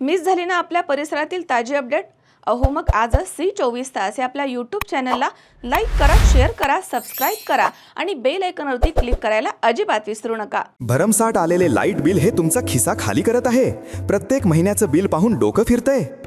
Miss झाली ना आपल्या परिसरातील ताजी अपडेट? अहो मग आजच सी चोवीस तास या आपल्या यूट्यूब चॅनलला लाईक करा शेअर करा सबस्क्राईब करा आणि बेल आयकॉनवरती क्लिक करायला अजिबात विसरू नका. भरमसाठ आलेले लाइट बिल हे तुमचा खिसा खाली करत आहे. प्रत्येक महिन्याचं बिल पाहून डोकं फिरतंय.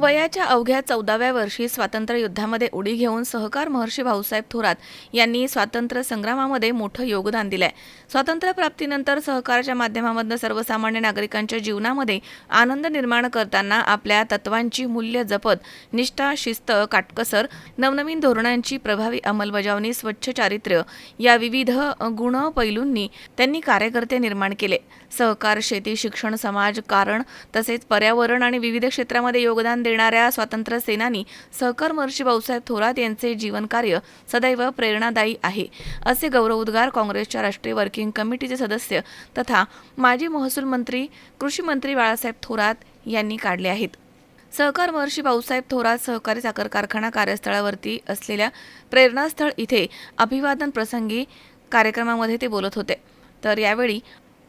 वयाच्या अवघ्या चौदाव्या वर्षी स्वातंत्र्य युद्धामध्ये उडी घेऊन सहकार महर्षी भाऊसाहेब थोरात यांनी स्वातंत्र्य संग्रामामध्ये मोठं योगदान दिलंय. स्वातंत्र्यप्राप्तीनंतर सहकाराच्या माध्यमामधनं सर्वसामान्य नागरिकांच्या जीवनामध्ये आनंद निर्माण करताना आपल्या तत्वांची मूल्य जपत निष्ठा शिस्त काटकसर नवनवीन धोरणांची प्रभावी अंमलबजावणी स्वच्छ चारित्र्य या विविध गुण पैलूंनी त्यांनी कार्यकर्ते निर्माण केले. सहकार शेती शिक्षण समाज कारण तसेच पर्यावरण आणि विविध क्षेत्रामध्ये योगदान देणाऱ्या स्वातंत्र्य सेनानी सहकार महर्षी भाऊसाहेब थोरात यांचे जीवनकार्य सदैव प्रेरणादायी आहे. असे गौरवोद्गार काँग्रेसच्या राष्ट्रीय वर्किंग कमिटीचे सदस्य तथा माजी महसूल मंत्री कृषी मंत्री बाळासाहेब थोरात यांनी काढले आहेत. सहकार महर्षी भाऊसाहेब थोरात सहकारी साखर कारखाना कार्यस्थळावरती असलेल्या प्रेरणास्थळ इथे अभिवादन प्रसंगी कार्यक्रमामध्ये ते बोलत होते. तर यावेळी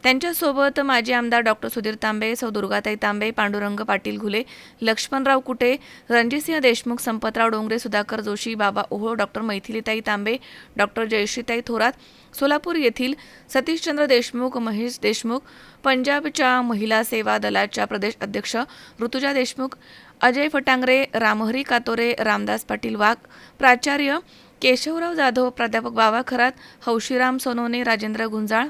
त्यांच्यासोबत माजी आमदार डॉक्टर सुधीर तांबे सौ दुर्गाताई तांबे पांडुरंग पाटील घुले लक्ष्मणराव कुटे रणजितसिंह देशमुख संपतराव डोंगरे सुधाकर जोशी बाबा ओहो डॉक्टर मैथिलीताई तांबे डॉक्टर जयश्रीताई थोरात सोलापूर येथील सतीशचंद्र देशमुख महेश देशमुख पंजाबच्या महिला सेवा दलाच्या प्रदेश अध्यक्ष ऋतुजा देशमुख अजय फटांगरे रामहरी कातोरे रामदास पाटील वाघ प्राचार्य केशवराव जाधव प्राध्यापक बाबा खरात हौशीराम सोनोने राजेंद्र गुंजाळ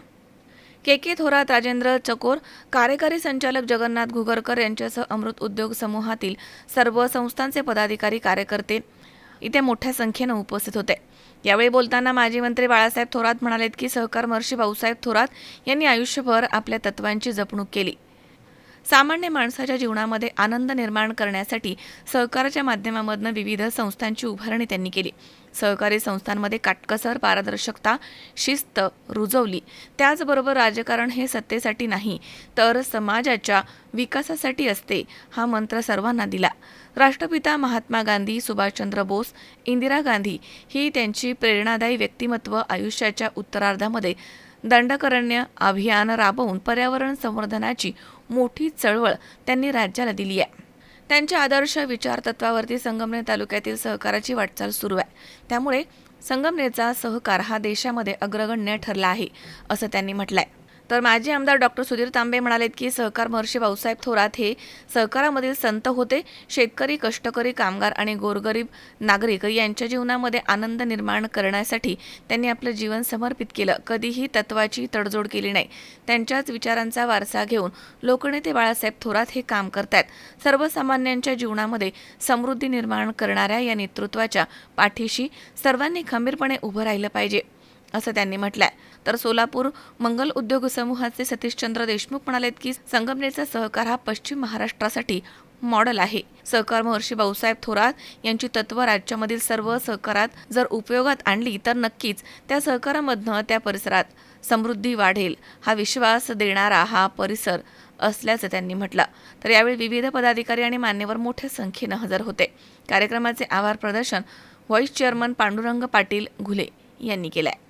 के के थोरात राजेंद्र चकोर कार्यकारी संचालक जगन्नाथ घुगरकर यांच्यासह अमृत उद्योग समूहातील सर्व संस्थांचे पदाधिकारी कार्यकर्ते इथे मोठ्या संख्येनं उपस्थित होते. यावेळी बोलताना माजी मंत्री बाळासाहेब थोरात म्हणालेत की सहकार महर्षी भाऊसाहेब थोरात यांनी आयुष्यभर आपल्या तत्वांची जपणूक केली. सामान्य माणसाच्या जीवनामध्ये आनंद निर्माण करण्यासाठी सहकाराच्या माध्यमामधनं विविध संस्थांची उभारणी त्यांनी केली. सहकारी संस्थांमध्ये काटकसर पारदर्शकता शिस्त रुजवली. त्याचबरोबर राजकारण हे सत्तेसाठी नाही तर समाजाच्या विकासासाठी असते हा मंत्र सर्वांना दिला. राष्ट्रपिता महात्मा गांधी सुभाषचंद्र बोस इंदिरा गांधी ही त्यांची प्रेरणादायी व्यक्तिमत्व आयुष्याच्या उत्तरार्धामध्ये दंडकरण्य अभियान राबवून पर्यावरण संवर्धनाची मोठी चळवळ त्यांनी राज्याला दिली आहे. त्यांच्या आदर्श विचार तत्वावरती संगमनेर तालुक्यातील सहकाराची वाटचाल सुरू आहे. त्यामुळे संगमनेरचा सहकार हा देशामध्ये अग्रगण्य ठरला आहे असं त्यांनी म्हटलंय. तर माजी आमदार डॉक्टर सुधीर तांबे म्हणालेत की सहकार महर्षी भाऊसाहेब थोरात हे सहकारामधील संत होते. शेतकरी कष्टकरी कामगार आणि गोरगरीब नागरिक यांच्या जीवनामध्ये आनंद निर्माण करण्यासाठी त्यांनी आपलं जीवन समर्पित केलं. कधीही तत्वाची तडजोड केली नाही. त्यांच्याच विचारांचा वारसा घेऊन लोकनेते बाळासाहेब थोरात हे काम करतात सर्वसामान्यांच्या जीवनामध्ये समृद्धी निर्माण करणाऱ्या या नेतृत्वाच्या पाठीशी सर्वांनी खंबीरपणे उभं राहिलं पाहिजे. असं त्यांनी म्हटलंय. तर सोलापूर मंगल उद्योग समूहाचे सतीशचंद्र देशमुख म्हणालेत की संगमनेरचा सहकार हा पश्चिम महाराष्ट्रासाठी मॉडेल आहे. सहकार महर्षी भाऊसाहेब थोरात यांची तत्व राज्यामधील सर्व सहकारात जर उपयोगात आणली तर नक्कीच त्या सहकारामधनं त्या परिसरात समृद्धी वाढेल. हा विश्वास देणारा हा परिसर असल्याचं त्यांनी म्हटलं. तर यावेळी विविध पदाधिकारी आणि मान्यवर मोठ्या संख्येनं हजर होते. कार्यक्रमाचे आभार प्रदर्शन व्हाईस चेअरमन पांडुरंग पाटील घुले यांनी केलंय.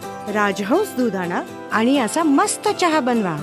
राजहंस दूध आणा आणि असा मस्त चहा बनवा.